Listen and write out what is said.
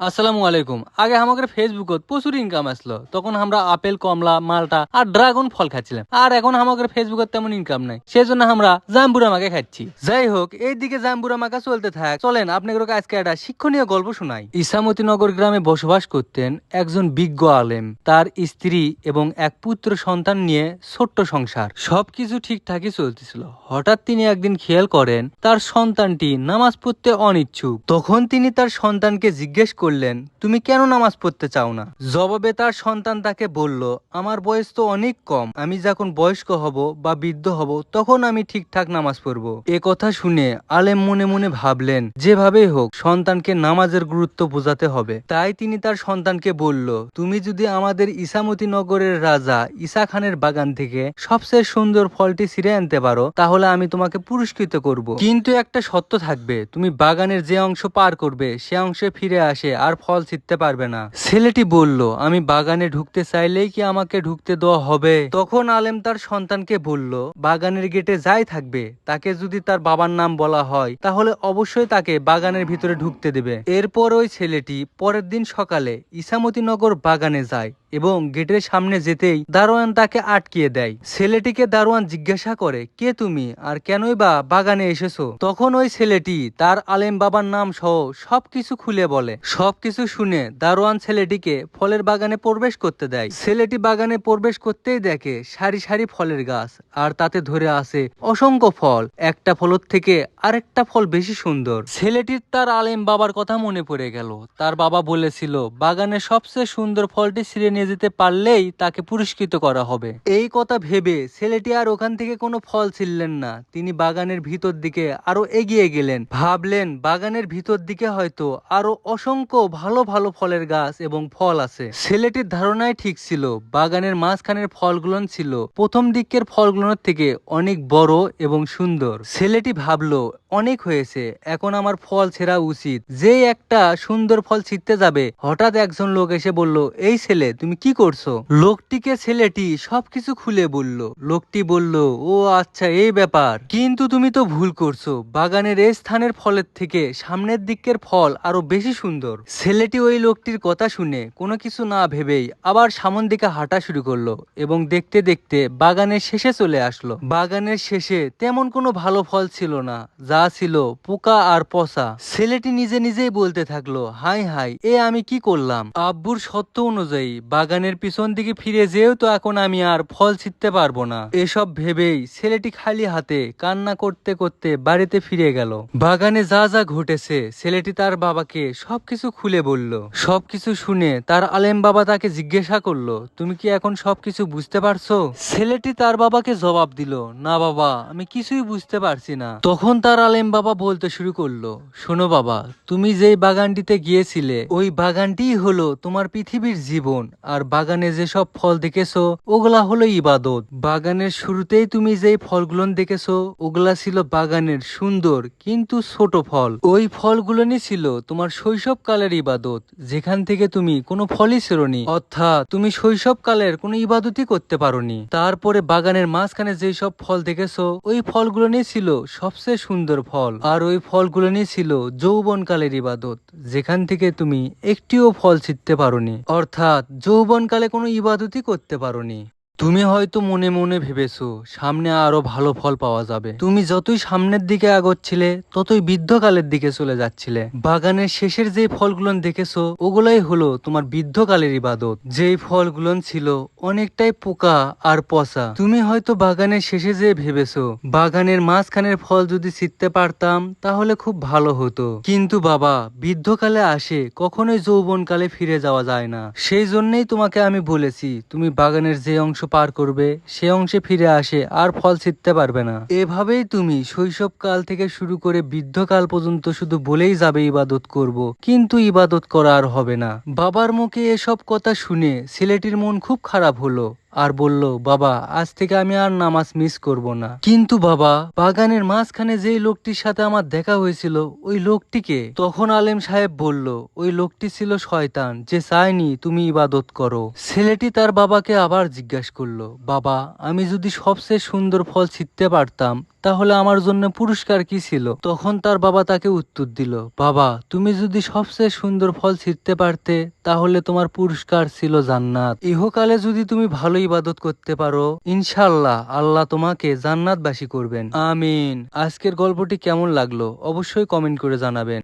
আসসালামু আলাইকুম। আগে আমাদের ফেসবুকত প্রচুর ইনকাম আসলো। তখন আমরা আপেল, কমলা, মালটা আর ড্রাগন ফল খাচ্ছিলাম। আর এখন আমাদের ফেসবুকত তেমন ইনকাম নাই। সেজন্য আমরা জাম্বুরা মাকে খাচ্ছি। যাই হোক, এইদিকে জাম্বুরা মাকা চলতে থাক। চলেন, আপনাদেরকে আজকে একটা শিক্ষণীয় গল্প শোনাই। ইসামতি নগর গ্রামে বসবাস করতেন একজন বিজ্ঞ আলেম। তার স্ত্রী এবং এক পুত্র সন্তান নিয়ে ছোট্ট সংসার। সবকিছু ঠিকঠাকই চলতেছিল। হঠাৎ তিনি একদিন খেয়াল করেন, তার সন্তানটি নামাজ পড়তে অনিচ্ছুক। তখন তিনি তার সন্তানকে জিজ্ঞেস করলেন, তুমি কেন নামাজ পড়তে চাও না? জবাবে তার সন্তান তাকে বলল, আমার বয়স তো অনেক কম, আমি যখন বয়স্ক হব বা বৃদ্ধ হব, তখন আমি ঠিকঠাক নামাজ পড়ব। এ কথা শুনে আলেম মনে মনে ভাবলেন, যেভাবেই হোক, সন্তানকে নামাজের গুরুত্ব বোঝাতে হবে। তাই তিনি তার সন্তানকে বলল, তুমি যদি আমাদের ইসামতি নগরের রাজা ইসা খানের বাগান থেকে সবচেয়ে সুন্দর ফলটি ছিঁড়ে আনতে পারো, তাহলে আমি তোমাকে পুরস্কৃত করব। কিন্তু একটা সত্য থাকবে, তুমি বাগানের যে অংশ পার করবে, সে অংশে ফিরে আসে আর ফল ছিঁড়তে পারবে না। ছেলেটি বলল, আমি বাগানে ঢুকতে চাইলেই কি আমাকে ঢুকতে দেওয়া হবে? তখন আলেম তার সন্তানকে বলল, বাগানের গেটে যাই থাকবে, তাকে যদি তার বাবার নাম বলা হয়, তাহলে অবশ্যই তাকে বাগানের ভিতরে ঢুকতে দেবে। এরপর ওই ছেলেটি পরের দিন সকালে ইসামতিনগর বাগানে যায়। এবং গেটের সামনে যেতেই দারোয়ান তাকে আটকিয়ে দেয়। ছেলেটিকে দারোয়ান জিজ্ঞাসা করে, কে তুমি? আর কেনই বা বাগানে এসেছ? তখন ওই ছেলেটি তার আলেম বাবার নাম সহ সবকিছু খুলে বলে। সবকিছু শুনে দারোয়ান ছেলেটিকে ফলের বাগানে প্রবেশ করতে দেয়। ছেলেটি বাগানে প্রবেশ করতেই দেখে সারি সারি ফলের গাছ, আর তাতে ধরে আছে অসংখ্য ফল। একটা ফলের থেকে আরেকটা ফল বেশি সুন্দর। ছেলেটির তার আলেম বাবার কথা মনে পড়ে গেল। তার বাবা বলেছিল, বাগানের সবচেয়ে সুন্দর ফলটি ছিঁড়ে নিয়ে যেতে পারলেই তাকে পুরস্কৃত করা হবে। এই কথা ভেবে ছেলেটি আর ওখান থেকে কোনো ফল ছিললেন না। তিনি বাগানের ভিতর দিকে আরও এগিয়ে গেলেন। ভাবলেন, বাগানের ভিতর দিকে হয়তো আরও অসংখ্য ভালো ভালো ফলের গাছ এবং ফল আছে। ছেলেটির ধারণাই ঠিক ছিল, বাগানের মাঝখানের ফলগুলো ছিল। প্রথম দিকের ফলগুলোর থেকে অনেক বড় এবং সুন্দর। ছেলেটি ভাবলো, অনেক হয়েছে, এখন আমার ফল ছেঁড়া উচিত। যে একটা সুন্দর ফল ছিঁড়তে যাবে, হঠাৎ একজন লোক এসে বলল, এই ছেলে, তুমি কি করছ? লোকটিকে ছেলেটি সবকিছু খুলে বলল। লোকটি বলল, ও আচ্ছা এই ব্যাপার। কিন্তু তুমি তো ভুল করছ। বাগানের এই স্থানের ফলের থেকে সামনের দিকের ফল আরও বেশি সুন্দর। ছেলেটি ওই লোকটির কথা শুনে কোনো কিছু না ভেবেই আবার সামন দিকে হাঁটা শুরু করল এবং দেখতে দেখতে বাগানের শেষে চলে আসলো। বাগানের শেষে তেমন কোনো ভালো ফল ছিল না, যা ছিল পোকা আর পচা। ছেলেটি নিজে নিজেই বলতে থাকল, হাই হাই, এ আমি কি করলাম? আব্বুর সত্য অনুযায়ী বাগানের পিছন দিকে ফিরে যেও তো এখন আমি আর ফল ছিঁড়তে পারব না। এসব ভেবেই ছেলেটি খালি হাতে কান্না করতে করতে বাড়িতে ফিরে গেল। বাগানে যা যা ঘটেছে, ছেলেটি তার বাবাকে সবকিছু খুলে বলল। সবকিছু শুনে তার আলেম বাবা তাকে জিজ্ঞাসা করল, তুমি কি এখন সবকিছু বুঝতে পারছ? ছেলেটি তার বাবাকে জবাব দিল, না বাবা, আমি কিছুই বুঝতে পারছি না। তখন তার আলেম বাবা বলতে শুরু করল, শোনো বাবা, তুমি যেই বাগানটিতে গিয়েছিলে, ওই বাগানটিই হলো তোমার পৃথিবীর জীবন। আর বাগানে যেসব ফল দেখেছ, ওগুলা হলো ইবাদত। বাগানের শুরুতেই তুমি যেই ফলগুলো দেখেছ, ওগুলা ছিল বাগানের সুন্দর কিন্তু ছোট ফল। ওই ফলগুলোই ছিল তোমার শৈশব কালের ইবাদত, যেখান থেকে তুমি কোনো ফলই ছেড়নি। অর্থাৎ তুমি শৈশব কালের কোনো ইবাদতই করতে পারোনি। তারপরে বাগানের মাঝখানে যেই সব ফল দেখেছ, ওই ফলগুলো নিয়ে ছিল সবচেয়ে সুন্দর ফল। আর ওই ফলগুলো নিয়ে ছিল যৌবনকালের ইবাদত, যেখান থেকে তুমি একটিও ফল ছিঁড়তে পারোনি। অর্থাৎ যৌবনকালে কোনো ইবাদতই করতে পারোনি। তুমি হয়তো মনে মনে ভেবেছো, সামনে আরও ভালো ফল পাওয়া যাবে। তুমি যতই সামনের দিকে আgoচ্ছিলে ততই বৃদ্ধকালের দিকে চলে যাচ্ছিলে। বাগানের শেষের যে ফলগুলো দেখেছ, ওগুলাই হলো তোমার বৃদ্ধকালের ইবাদত। যেই ফলগুলো ছিল অনেকটাই পোকা আর পচা। তুমি হয়তো বাগানের শেষে যে ভেবেছো, বাগানের মাঝখানের ফল যদি ছিঁড়তে পারতাম, তাহলে খুব ভালো হতো। কিন্তু বাবা, বৃদ্ধকালে আসে কখনোই যৌবনকালে ফিরে যাওয়া যায় না। সেই জন্যই তোমাকে আমি বলেছি, তুমি বাগানের যে অংশ পার করবে, সে অংশে ফিরে আসে, আর ফল ছিঁড়তে পারবে না। এভাবেই তুমি শৈশবকাল থেকে শুরু করে বৃদ্ধকাল পর্যন্ত শুধু বলেই যাবে ইবাদত করব। কিন্তু ইবাদত করা আর হবে না। বাবার মুখে এসব কথা শুনে ছেলেটির মন খুব খারাপ হলো। আর বলল, বাবা, আজ থেকে আমি আর নামাজ মিস করব না। কিন্তু বাবা, বাগানের মাঝখানে যেই লোকটির সাথে আমার দেখা হয়েছিল, ওই লোকটিকে তখন আলেম সাহেব বলল, ওই লোকটি ছিল শয়তান, যে চায়নি তুমি ইবাদত করো। ছেলেটি তার বাবাকে আবার জিজ্ঞাসা করল, বাবা, আমি যদি সবচেয়ে সুন্দর ফল ছিঁড়তে পারতাম তাহলে আমার জন্য পুরস্কার কি ছিল? তখন তার বাবা তাকে উত্তর দিল, বাবা, তুমি যদি সবচেয়ে সুন্দর ফল ছিঁড়তে পারতে, তাহলে তোমার পুরস্কার ছিল জান্নাত। ইহকালে যদি তুমি ভালো ইবাদত করতে পারো ইনশাল্লাহ আল্লাহ তোমাকে জান্নাতবাসী করবেন। আমিন। আজকের গল্পটি কেমন লাগল অবশ্যই কমেন্ট করে জানাবেন।